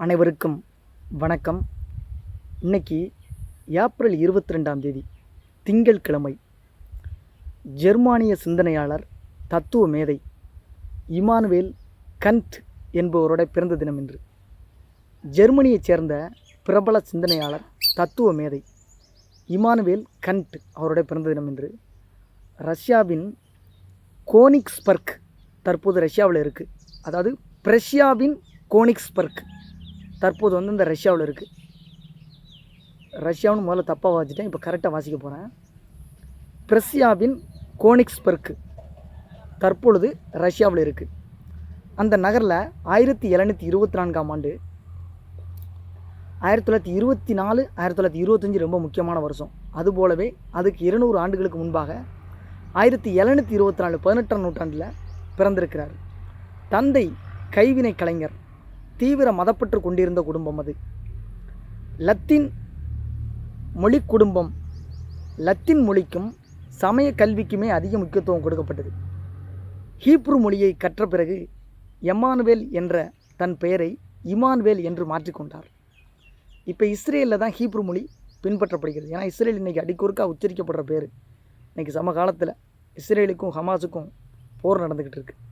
அனைவருக்கும் வணக்கம். இன்னைக்கு ஏப்ரல் இருபத்தி ரெண்டாம் தேதி திங்கட்கிழமை. ஜெர்மானிய சிந்தனையாளர் தத்துவ மேதை இமானுவேல் கண்ட் என்பவரோட பிறந்த தினம் என்று ஜெர்மனியைச் சேர்ந்த பிரபல சிந்தனையாளர் தத்துவ மேதை இமானுவேல் கண்ட் அவருடைய பிறந்த தினம் என்று ரஷ்யாவின் கோனிக்ஸ்பர்க் தற்போது ரஷ்யாவில் இருக்குது அதாவது பிரஷ்யாவின் கோனிக்ஸ்பர்க் தற்போது வந்து இந்த ரஷ்யாவில் இருக்குது ரஷ்யாவுன்னு முதல்ல தப்பாக வாசிட்டேன் இப்போ கரெக்டாக வாசிக்க போகிறேன் பிரஸ்யாவின் கோனிக்ஸ்பர்க்கு தற்பொழுது ரஷ்யாவில் இருக்குது அந்த நகரில் ஆயிரத்தி எழுநூற்றி இருபத்தி நான்காம் ஆண்டு ஆயிரத்தி தொள்ளாயிரத்தி இருபத்தி நாலு ஆயிரத்தி தொள்ளாயிரத்தி இருபத்தஞ்சி ரொம்ப முக்கியமான வருஷம். அதுபோலவே அதுக்கு இருநூறு ஆண்டுகளுக்கு முன்பாக ஆயிரத்தி எழுநூற்றி இருபத்தி நாலு பதினெட்டாம் நூற்றாண்டில் பிறந்திருக்கிறார். தந்தை கைவினை கலைஞர் தீவிர மதப்பற்று கொண்டிருந்த குடும்பம் அது. லத்தீன் மொழி குடும்பம் லத்தீன் மொழிக்கும் சமய கல்விக்குமே அதிக முக்கியத்துவம் கொடுக்கப்பட்டது. ஹீப்ரு மொழியை கற்ற பிறகு எமானுவேல் என்ற தன் பெயரை இமானுவேல் என்று மாற்றிக்கொண்டார் இப்போ இஸ்ரேலில் தான் ஹீப்ரு மொழி பின்பற்றப்படுகிறது. ஏன்னா இஸ்ரேல் இன்றைக்கி அடிக்கொருக்கா உச்சரிக்கப்படுற பேர். இன்றைக்கி சமகாலத்தில் இஸ்ரேலுக்கும் ஹமாஸுக்கும் போர் நடந்துக்கிட்டு இருக்குது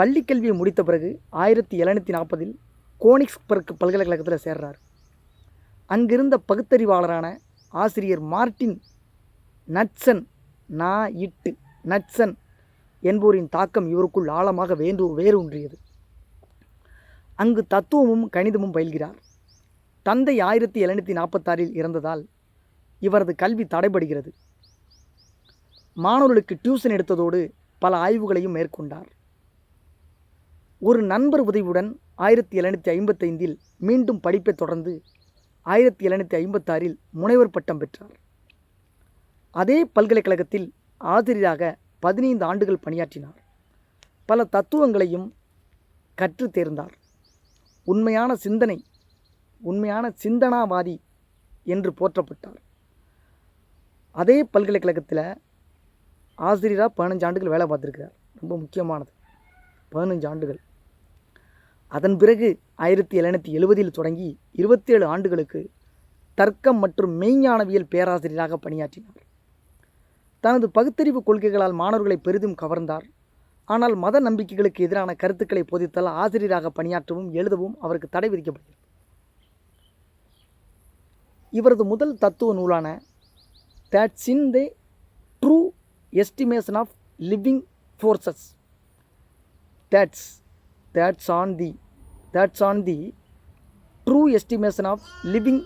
பள்ளிக்கல்வியை முடித்த பிறகு ஆயிரத்தி எழுநூற்றி நாற்பதில் கோனிக்ஸ்பர்க் பல்கலைக்கழகத்தில் சேர்றார். அங்கிருந்த பகுத்தறிவாளரான ஆசிரியர் மார்ட்டின் நட்சன் நா இட்டு நட்சன் என்போரின் தாக்கம் இவருக்குள் ஆழமாக வேண்டு வேரூன்றியது. அங்கு தத்துவமும் கணிதமும் பயில்கிறார். தந்தை ஆயிரத்தி எழுநூற்றி நாற்பத்தாறில் இறந்ததால் இவரது கல்வி தடைபடுகிறது. மாணவர்களுக்கு டியூஷன் எடுத்ததோடு பல ஆய்வுகளையும் மேற்கொண்டார். ஒரு நண்பர் உதவியுடன் ஆயிரத்தி எழுநூற்றி ஐம்பத்தைந்தில் மீண்டும் படிப்பை தொடர்ந்து ஆயிரத்தி எழுநூற்றி ஐம்பத்தாறில் முனைவர் பட்டம் பெற்றார். அதே பல்கலைக்கழகத்தில் ஆசிரியராக பதினைந்து ஆண்டுகள் பணியாற்றினார். பல தத்துவங்களையும் கற்று தேர்ந்தார். உண்மையான சிந்தனை உண்மையான சிந்தனாவாதி என்று போற்றப்பட்டார். அதே பல்கலைக்கழகத்தில் ஆசிரியராக பதினஞ்சு ஆண்டுகள் வேலை பார்த்துருக்கிறார். ரொம்ப முக்கியமானது. பதினஞ்சு ஆண்டுகள். அதன் பிறகு ஆயிரத்தி எழுநூற்றி எழுபதில் தொடங்கி இருபத்தேழு ஆண்டுகளுக்கு தர்க்கம் மற்றும் மெய்ஞானவியல் பேராசிரியராக பணியாற்றினார். தனது பகுத்தறிவு கொள்கைகளால் மாணவர்களை பெரிதும் கவர்ந்தார். ஆனால் மத நம்பிக்கைகளுக்கு எதிரான கருத்துக்களை போதித்தால் ஆசிரியராக பணியாற்றவும் எழுதவும் அவருக்கு தடை விதிக்கப்படுகிறது இவரது முதல் தத்துவ நூலான thoughts in the true estimation of living forces thoughts thoughts on the thoughts on the true estimation of living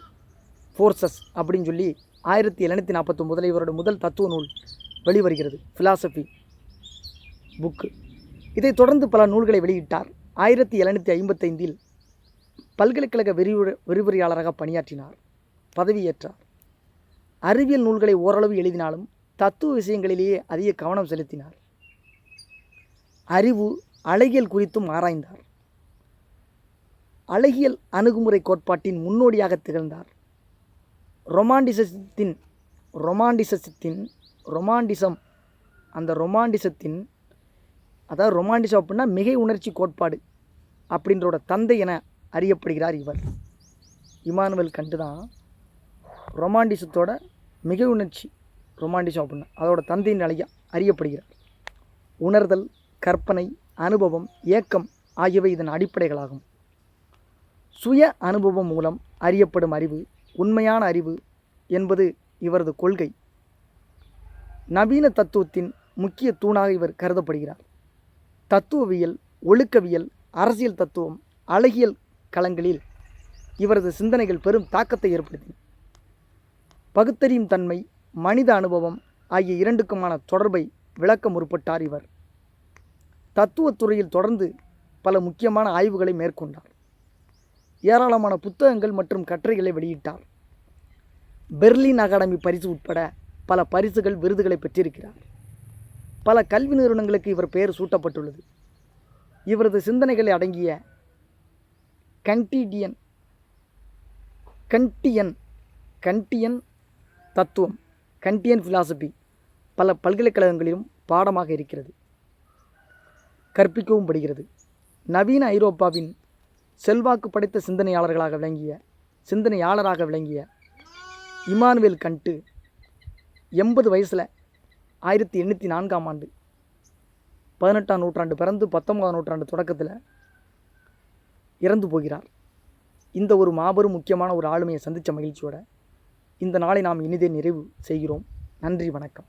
forces அப்படின்னு சொல்லி ஆயிரத்தி எழுநூற்றி நாற்பத்தொம்போதில் இவரோட முதல் தத்துவ நூல் வெளிவருகிறது ஃபிலாசபி புக்கு இதைத் தொடர்ந்து பல நூல்களை வெளியிட்டார். ஆயிரத்தி எழுநூற்றி ஐம்பத்தைந்தில் பல்கலைக்கழக விரிவுரை விரிவுரையாளராக பணியாற்றினார் பதவியேற்றார். அறிவியல் நூல்களை ஓரளவு எழுதினாலும் தத்துவ விஷயங்களிலேயே அதிக கவனம் செலுத்தினார். அறிவு அழகியல் குறித்தும் ஆராய்ந்தார். அழகியல் அணுகுமுறை கோட்பாட்டின் முன்னோடியாக திகழ்ந்தார். ரொமாண்டிசத்தின் ரொமாண்டிசத்தின் ரொமாண்டிசம் அந்த ரொமாண்டிசத்தின் அதாவது ரொமாண்டிசம் அப்படின்னா மிகை உணர்ச்சி கோட்பாடு அப்படின்றோட தந்தை என அறியப்படுகிறார் இவர். இமானுவல் கண்டு தான் ரொமாண்டிசத்தோட மிகை உணர்ச்சி ரொமாண்டிசம் அப்படின்னா அதோட தந்தையின் அழைய அறியப்படுகிறார். உணர்தல் கற்பனை அனுபவம் ஏக்கம் ஆகியவை இதன் அடிப்படைகளாகும். சுய அனுபவம் மூலம் அறியப்படும் அறிவு உண்மையான அறிவு என்பது இவரது கொள்கை. நவீன தத்துவத்தின் முக்கிய தூணாக இவர் கருதப்படுகிறார். தத்துவவியல் ஒழுக்கவியல் அரசியல் தத்துவம் அழகியல் களங்களில் இவரது சிந்தனைகள் பெரும் தாக்கத்தை ஏற்படுத்தின. பகுத்தறியும் தன்மை மனித அனுபவம் ஆகிய இரண்டுக்குமான தொடர்பை விளக்க முற்பட்டார் இவர். தத்துவத்துறையில் தொடர்ந்து பல முக்கியமான ஆய்வுகளை மேற்கொண்டார். ஏராளமான புத்தகங்கள் மற்றும் கட்டுரைகளை வெளியிட்டார். பெர்லின் அகாடமி பரிசு உட்பட பல பரிசுகள் விருதுகளை பெற்றிருக்கிறார். பல கல்வி நிறுவனங்களுக்கு இவர் பெயர் சூட்டப்பட்டுள்ளது. இவரது சிந்தனைகளை அடங்கிய கண்டிடியன் கண்டியன் கண்டியன் தத்துவம் கண்டியன் ஃபிலாசபி பல பல்கலைக்கழகங்களிலும் பாடமாக இருக்கிறது. கற்பிக்கவும் படுகிறது. நவீன ஐரோப்பாவின் செல்வாக்கு படைத்த சிந்தனையாளர்களாக விளங்கிய சிந்தனையாளராக விளங்கிய இமானுவேல் கண்ட்டு எண்பது வயசில் ஆயிரத்தி எண்ணூற்றி நான்காம் ஆண்டு பதினெட்டாம் நூற்றாண்டு பிறந்து பத்தொன்பதாம் நூற்றாண்டு தொடக்கத்தில் இறந்து போகிறார். இந்த ஒரு மாபெரும் முக்கியமான ஒரு ஆளுமையை சந்தித்த மகிழ்ச்சியோட இந்த நாளை நாம் இனிதே நிறைவு செய்கிறோம். நன்றி வணக்கம்.